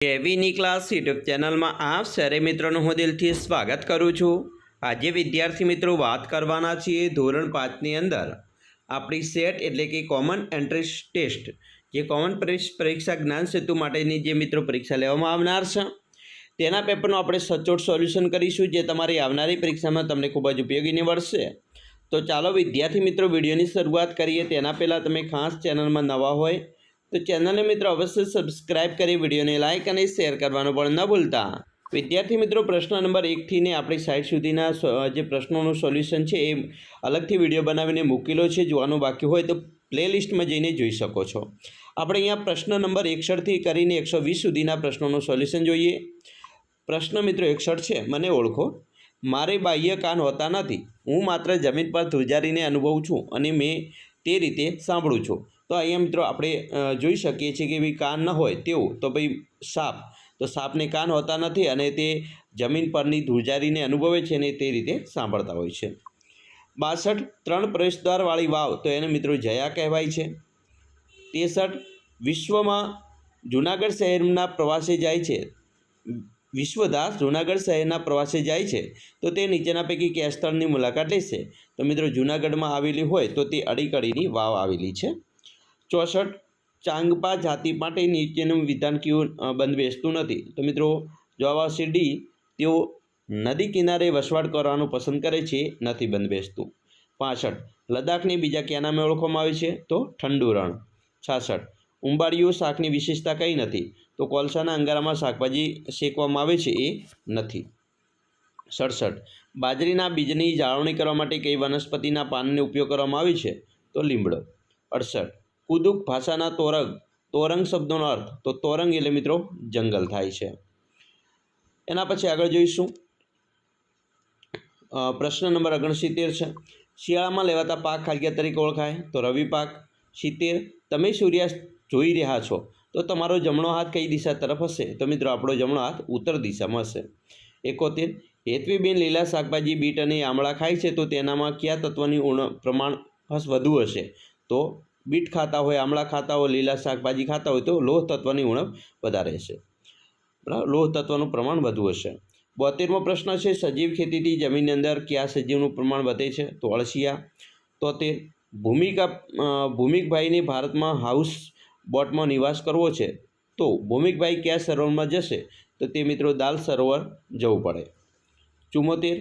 કેવીની class YouTube ચેનલમાં આપ સરે મિત્રોનું હું દિલથી સ્વાગત કરું છું. આજે વિદ્યાર્થી મિત્રો વાત કરવાના છીએ ધોરણ પાંચની અંદર. આપણી સેટ એટલે કે કોમન એન્ટ્રન્સ ટેસ્ટ, જે કોમન પરીક્ષા જ્ઞાન સેતુ માટેની જે મિત્રો પરીક્ષા લેવામાં આવનાર છે. તેના પેપરનું આપણે સચોટ સોલ્યુશન કરીશું, જે તમારી આવનારી પરીક્ષામાં તમને ખૂબ જ ઉપયોગી નીવડશે. તો ચાલો વિદ્યાર્થી મિત્રો, વિડીયોની શરૂઆત કરીએ. તેના પહેલાં તમે ખાસ ચેનલમાં નવા હોય તો ચેનલને મિત્રો અવશ્ય સબસ્ક્રાઇબ કરી, વિડીયોને લાઇક અને શેર કરવાનું પણ ન ભૂલતા. વિદ્યાર્થી મિત્રો, પ્રશ્ન નંબર એકથી ને આપણી સાઇટ સુધીના જે પ્રશ્નોનું સોલ્યુશન છે એ અલગથી વીડિયો બનાવીને મૂકેલો છે, જોવાનું બાકી હોય તો પ્લેલિસ્ટમાં જઈને જોઈ શકો છો. આપણે અહીંયા પ્રશ્ન નંબર એકસઠથી કરીને એકસો વીસ સુધીના પ્રશ્નોનું સોલ્યુશન જોઈએ. પ્રશ્ન મિત્રો એકસઠ છે, મને ઓળખો. મારે બાહ્ય કાન હોતા નથી. હું માત્ર જમીન પર ધ્રુજારીને અનુભવું છું અને મેં તે રીતે સાંભળું છું. તો અહીંયા મિત્રો આપણે જોઈ શકીએ છીએ કે ભાઈ કાન ન હોય તેવું. તો ભાઈ સાપ, તો સાપને કાન હોતા નથી અને તે જમીન પરની ધ્રુજારીને અનુભવે છે અને તે રીતે સાંભળતા હોય છે. બાસઠ ત્રણ પ્રવેશદ્વારવાળી વાવ, તો એને મિત્રો જયા કહેવાય છે. તેસઠ વિશ્વમાં જૂનાગઢ શહેરના પ્રવાસે જાય છે. વિશ્વદાસ જૂનાગઢ શહેરના પ્રવાસે જાય છે. તો તે નીચેના પૈકી કયા સ્થળની મુલાકાત લેશે? તો મિત્રો જૂનાગઢમાં આવેલી હોય તો તે અડીકડીની વાવ આવેલી છે. ચોસઠ ચાંગપા જાતિ માટે નીચેનું વિધાન કયું બંધ બેસતું નથી. તો મિત્રો, જવાબ આવશે ડી. તેઓ નદી કિનારે વસવાટ કરવાનું પસંદ કરે છે, નથી બંધ બેસતું પાસઠ, લદ્દાખને બીજા કયા નામે ઓળખવામાં આવે છે? તો ઠંડુ રણ. છાસઠ, ઉંબાડિયું શાકની વિશેષતા કઈ નથી? તો કોલસાના અંગારામાં શાકભાજી શેકવામાં આવે છે? એ નથી. સડસઠ, બાજરીના બીજની જાળવણી કરવા માટે કઈ વનસ્પતિના પાનનો ઉપયોગ કરવામાં આવે છે? તો લીમડો. અડસઠ કુદુક ભાષાના તોરંગ તોરંગ શબ્દોનો અર્થ, તો તોરંગ એટલે મિત્રો જંગલ થાય છે. એના પછી આગળ જોઈશું. પ્રશ્ન નંબર ઓગણસિત્તેર છે. શિયાળામાં લેવાતા પાક ખાલિયા તરીકે ઓળખાય, તો રવિ પાક. સિત્તેર, તમે સૂર્યાસ્ત જોઈ રહ્યા છો, તો તમારો જમણો હાથ કઈ દિશા તરફ હશે? તો મિત્રો આપણો જમણો હાથ ઉત્તર દિશામાં હશે. એકોતેર હેતવીબેન લીલા શાકભાજી, બીટ અને આમળા ખાય છે, તો તેનામાં કયા તત્વની ઉણ, પ્રમાણ વધુ હશે? તો બીટ ખાતા હોય, આમળા ખાતા હોય, લીલા શાકભાજી ખાતા હોય તો લોહ તત્વની ઉણપ વધારે હશે. બરાબર? લોહ તત્વનું પ્રમાણ વધુ હશે. બોતેરમો પ્રશ્ન છે, સજીવ ખેતીથી જમીનની અંદર કયા સજીવનું પ્રમાણ વધે છે? તો અળસિયા. તોતેર. ભૂમિકા ભૂમિકભાઈને ભારતમાં હાઉસ બોટમાં નિવાસ કરવો છે. તો ભૂમિકભાઈ કયા સરોવરમાં જશે? તો તે મિત્રો દાલ સરોવર જવું પડે. ચુમ્મોતેર.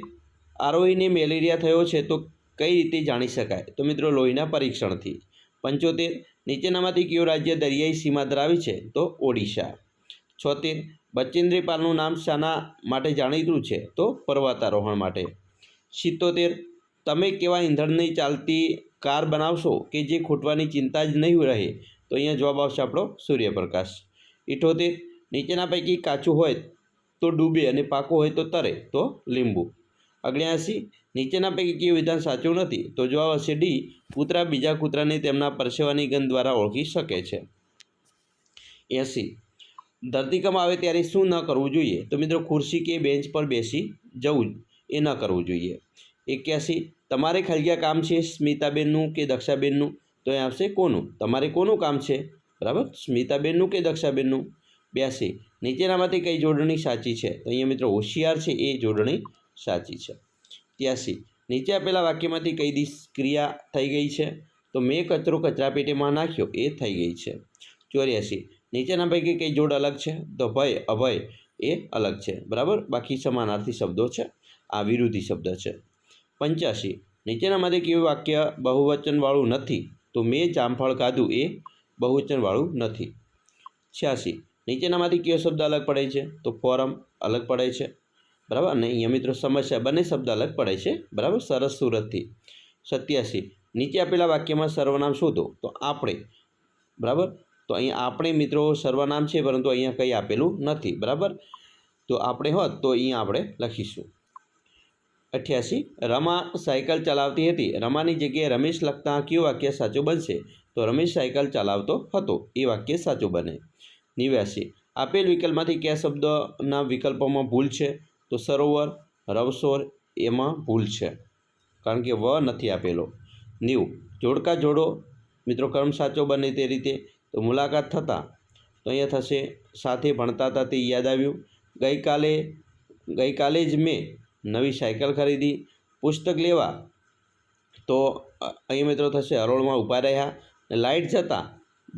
આરોહીને મેલેરિયા થયો છે તો કઈ રીતે જાણી શકાય? તો મિત્રો લોહીના પરીક્ષણથી. પંચોતેર. નીચેનામાંથી કયું રાજ્ય દરિયાઈ સીમા ધરાવે છે? તો ઓડિશા. છોતેર. બચેન્દ્રીપાલનું નામ શાના માટે જાણીતું છે? તો પર્વતારોહણ માટે. સિત્તોતેર. તમે કેવા ઈંધણની ચાલતી કાર બનાવશો કે જે ખૂટવાની ચિંતા જ નહીં રહે? તો અહીંયા જવાબ આવશે આપણો સૂર્યપ્રકાશ. ઇઠોતેર. નીચેના પૈકી કાચું હોય તો ડૂબે અને પાકું હોય તો તરે. તો લીંબુ. અગ્યાસી નીચેના પૈકી કયું વિધાન સાચું નથી? તો જવાબ હશે ડી, કૂતરા બીજા કૂતરાને તેમના પરસેવાની ગંધ દ્વારા ઓળખી શકે છે. એસી, ધરતીકંપ આવે ત્યારે શું ન કરવું જોઈએ? તો મિત્રો ખુરશી કે બેન્ચ પર બેસી જવું એ ન કરવું જોઈએ. એક્યાસી, તમારે ખલગ્યા કામ છે સ્મિતાબેનનું કે દક્ષાબેનનું? તો એ આવશે કોનું? તમારે કોનું કામ છે? બરાબર? સ્મિતાબેનનું કે દક્ષાબેનનું? બ્યાસી નીચેનામાંથી કઈ જોડણી સાચી છે? તો અહીંયા મિત્રો હોશિયાર છે એ જોડણી સાચી છે. ત્યાંસી નીચે આપેલા વાક્યમાંથી કઈ દિશ ક્રિયા થઈ ગઈ છે? તો મેં કચરો કચરાપેટીમાં નાખ્યો, એ થઈ ગઈ છે. ચોર્યાસી, નીચેના પૈકી કઈ જોડ અલગ છે? તો ભય, અભય, એ અલગ છે. બરાબર? બાકી સમાનાર્થી શબ્દો છે. આ વિરોધી શબ્દ છે. પંચ્યાસી, નીચેનામાંથી કેવું વાક્ય બહુવચનવાળું નથી? તો મેં જામફળ ખાધું, એ બહુવચનવાળું નથી. છ્યાસી, નીચેનામાંથી કયો શબ્દ અલગ પડે છે? તો ફોરમ અલગ પડે છે. બરાબર? અને અહીંયા મિત્રો સમસ્યા બંને શબ્દ અલગ પડે છે. બરાબર? સરસ સુરતથી. સત્યાસી. નીચે આપેલા વાક્યમાં સર્વનામ શોધો તો આપણે. બરાબર? તો અહીંયા આપણે મિત્રો સર્વનામ છે, પરંતુ અહીંયા કંઈ આપેલું નથી. બરાબર? તો આપણે હોત તો અહીંયા આપણે લખીશું. અઠ્યાસી. રમા સાયકલ ચલાવતી હતી. રમાની જગ્યાએ રમેશ લખતા કયું વાક્ય સાચું બનશે? તો રમેશ સાયકલ ચલાવતો હતો. એ વાક્ય સાચું બને. નેવ્યાસી. આપેલ વિકલ્પમાંથી કયા શબ્દના વિકલ્પોમાં ભૂલ છે? તો સરોવર, રવસોર એમાં ભૂલ છે. કારણ કે વ નથી આપેલો. ન્યૂ જોડકા જોડો. મિત્રો, કર્મ સાચો બને તે રીતે તો મુલાકાત થતાં તો અહીંયા થશે. સાથે ભણતા હતા તે યાદ આવ્યું. ગઈકાલે ગઈકાલે જ મેં નવી સાયકલ ખરીદી. પુસ્તક લેવા તો અહીં મિત્રો થશે હરોળમાં ઊભા રહ્યા લાઇટ જતાં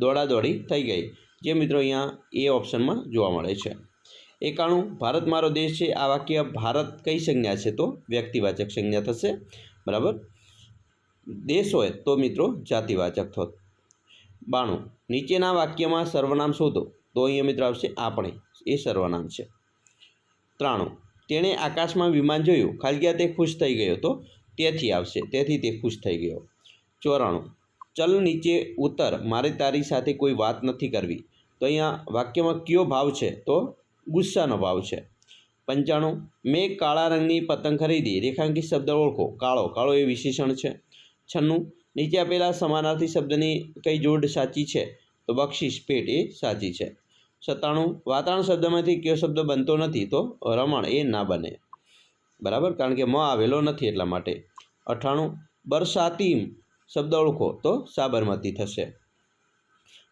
દોડાદોડી થઈ ગઈ. જે મિત્રો અહીંયા એ ઓપ્શનમાં જોવા મળે છે. એકાણું, ભારત મારો દેશ છે. આ વાક્ય ભારત કઈ સંજ્ઞા છે તો? વ્યક્તિવાચક સંજ્ઞા થશે. બરાબર? દેશ હોય તો મિત્રો જાતિવાચક થોત. બાણું, નીચેના વાક્યમાં સર્વનામ શોધો, તો અહીંયા મિત્રો આવશે આપણે. એ સર્વનામ છે. ત્રાણું, તેણે આકાશમાં વિમાન જોયું. ખાલગ્યા તે ખુશ થઈ ગયો તો? તેથી આવશે. તેથી તે ખુશ થઈ ગયો. ચોરાણું, ચલ નીચે ઉતર. મારે તારી સાથે કોઈ વાત નથી કરવી. તો અહીંયા વાક્યમાં કયો ભાવ છે તો? ગુસ્સાનો ભાવ છે. પંચાણું, મેં કાળા રંગની પતંગ ખરીદી. રેખાંકિત શબ્દ ઓળખો. કાળો. કાળો એ વિશેષણ છે. છન્નું, નીચે આપેલા સમાનાર્થી શબ્દની કઈ જોડ સાચી છે? તો બક્ષિસ, પેટ એ સાચી છે. સત્તાણું, વાતાવરણ શબ્દમાંથી કયો શબ્દ બનતો નથી? તો રમણ એ ના બને. બરાબર? કારણ કે મ આવેલો નથી એટલા માટે. અઠાણું બરસાતીમ શબ્દ ઓળખો. તો સાબરમતી થશે.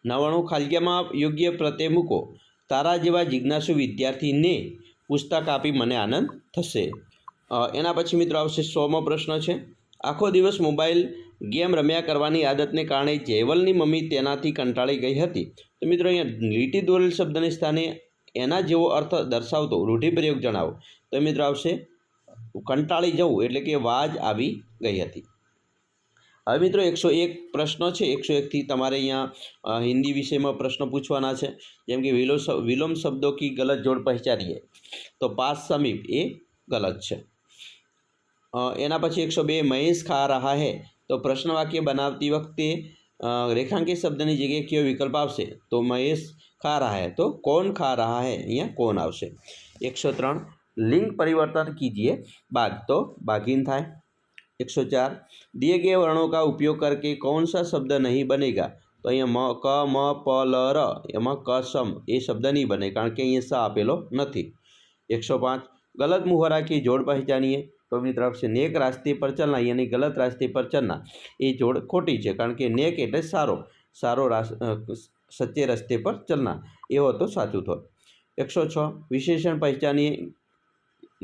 નવાણું ખાલગ્યામાં યોગ્ય પ્રત્યે મૂકો. તારા જેવા જિજ્ઞાસુ વિદ્યાર્થીને પુસ્તક આપી મને આનંદ થશે. એના પછી મિત્રો આવશે સોમો પ્રશ્ન છે. આખો દિવસ મોબાઈલ ગેમ રમ્યા કરવાની આદતને કારણે જૈવલની મમ્મી તેનાથી કંટાળી ગઈ હતી. તો મિત્રો અહીંયા લીટી દોરેલ શબ્દને સ્થાને એના જેવો અર્થ દર્શાવતો રૂઢિપ્રયોગ જણાવો. તો મિત્રો આવશે, કંટાળી જવું, એટલે કે વાજ આવી ગઈ હતી. हाँ मित्रों एक सौ एक प्रश्न है एक सौ एक थी तमारे यहाँ हिंदी विषय में प्रश्न पूछवा है जम कि विलो विलोम शब्दों की गलत जोड़ पहचानी तो पास समीप ये गलत है एना पी एक सौ बे महेश खा रहा है तो प्रश्नवाक्य बनाती वक्त रेखांकित शब्द की जगह क्यों विकल्प आशे तो महेश खा रहा है तो कौन खा रहा है अँ कौन आ एक सौ लिंग परिवर्तन कीजिए बाद तो बाघीन थाय એકસો ચાર दिए गए वर्णों का उपयोग करके कौन सा शब्द नहीं बनेगा તો અહીંયા મ ક મ પ લ ર એમાં ક સમ એ શબ્દ નહીં બને કારણ કે અહીંયા સ આપેલો નથી એકસો પાંચ गलत मुहरा की जोड़ पहचानिए તો મિત્રો આવશે નેક રાસ્તે પર ચલના યાની ગલત રાસ્તે પર ચલના એ જોડ ખોટી છે કારણ કે નેક એટલે સારો સારો રાસ અ, સચ્ચે રસ્તે પર ચલના એવો તો સાચું થોત એકસો છ વિશેષણ પહેચાનીએ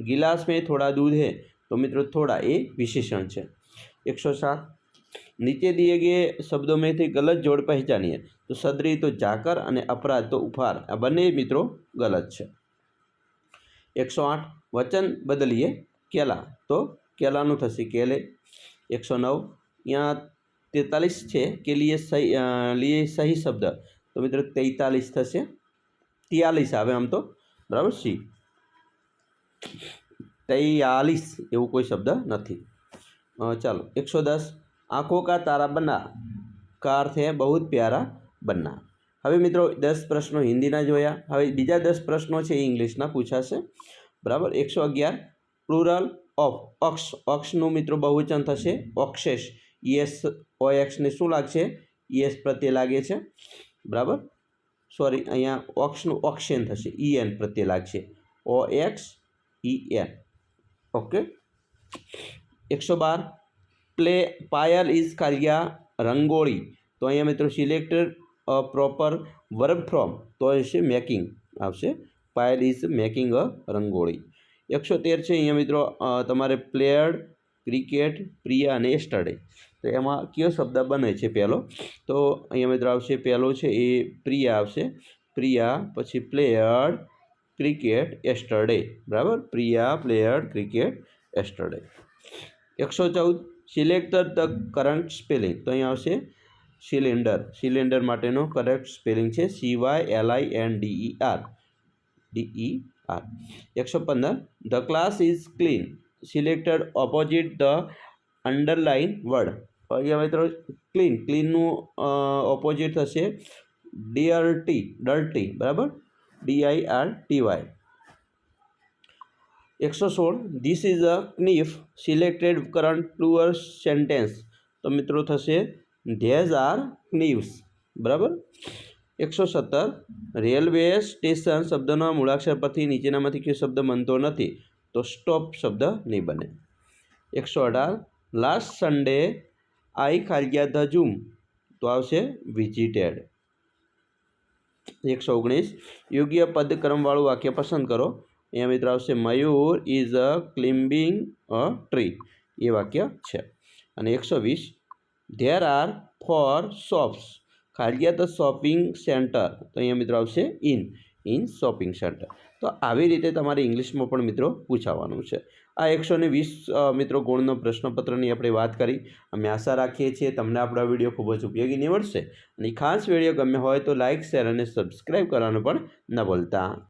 गिलास में थोड़ा दूध है તો મિત્રો થોડા એ વિશેષણ છે. એકસો સાત. નીચે દીએ ગયે શબ્દો મેંથી ગલત જોડ પહેચાનીએ. તો સદરી તો ઝાકર અને અપરાધ તો ઉપહાર. આ બંને મિત્રો ગલત છે. એકસો આઠ. વચન બદલીએ. કેલા. તો કેલાનું થશે કેલે. એકસો નવ. અહીંયા તેતાલીસ છે કે લીએ સહી લીએ સહી શબ્દ. તો મિત્રો તેતાલીસ થશે. તિયાલીસ આવે આમ તો. બરાબર? સી. તૈયાલીસ એવું કોઈ શબ્દ નથી. ચાલો, એકસો દસ. આંખો કા તારા બના કા અર્થ હે બહુ પ્યારા બના હવે મિત્રો, દસ પ્રશ્નો હિન્દીના જોયા. હવે બીજા દસ પ્રશ્નો છે એ ઇંગ્લિશના પૂછાશે. બરાબર? એકસો અગિયાર. પ્લુરલ ઓફ ઓક્ષ ઓક્ષનું મિત્રો બહુવચન થશે ઓક્સેસ યસ ઓ એક્સને શું લાગશે? યસ પ્રત્યે લાગે છે. બરાબર? સોરી, અહીંયા ઓક્સનું ઓક્સેન થશે. ઈ એન પ્રત્યે લાગશે. O X E N. Okay એકસો બાર. પ્લે પાયલ ઇઝ કાલિયા રંગોળી તો અહીંયા મિત્રો સિલેક્ટેડ પ્રોપર વર્બ ફ્રોમ તો હશે મેકિંગ આવશે. Payal is making a rangoli એકસો તેર છે અહીંયા મિત્રો તમારે પ્લેયર્ડ ક્રિકેટ પ્રિયા અને એસ્ટરડે તો એમાં કયો શબ્દ બને છે પહેલો? તો અહીંયા મિત્રો આવશે, પહેલો છે એ પ્રિયા આવશે. પ્રિયા, પછી પ્લેયર્ડ ક્રિકેટ એસ્ટરડે. બરાબર? Priya, player, cricket, yesterday. એકસો ચૌદ. Selector the current spelling. તો અહીંયા આવશે સિલિન્ડર. સિલિન્ડર માટેનો કરેક્ટ સ્પેલિંગ છે CY LI L I N DE R DE R એકસો પંદર. The class is clean. Selected opposite the underline word. અહીંયા મિત્રો ક્લીન. ક્લીનનું ઓપોઝિટ થશે ડીઆરટી ડર્ટી બરાબર? ડીઆઈ આર ટી વાય એકસો સોળ this is a knife selected current plural sentence તો મિત્રો થશે ધેઝ આર ક્નિવ્સ બરાબર? એકસો સત્તર રેલવે સ્ટેશન શબ્દના મૂળાક્ષર પરથી નીચેનામાંથી કયો શબ્દ બનતો નથી? તો સ્ટોપ શબ્દ નહીં બને. એકસો અઢાર લાસ્ટ સન્ડે આઈ ખાલિયા ધ ઝૂમ તો આવશે વિઝિટેડ એકસો ઓગણીસ. યોગ્ય પદક્રમવાળું વાક્ય પસંદ કરો. અહીંયા મિત્રો આવશે, મયુર ઇઝ અ ક્લિમ્બિંગ અ ટ્રી. એ વાક્ય છે. અને એકસો વીસ, there are four shops. The shopping centre. તો અહીંયા મિત્રો આવશે, ઇન. In shopping centre. તો આવી રીતે તમારે ઇંગ્લિશમાં પણ મિત્રો પૂછાવાનું છે. આ એકસો ને વીસ મિત્રો ગુણનો પ્રશ્નપત્રની આપણે વાત કરી. અમે આશા રાખીએ છીએ તમને આપણો વીડિયો ખૂબ જ ઉપયોગી નીવડશે. અને ખાસ વીડિયો ગમ્યો હોય તો લાઇક શેર અને સબસ્ક્રાઈબ કરવાનું પણ ન ભૂલતા.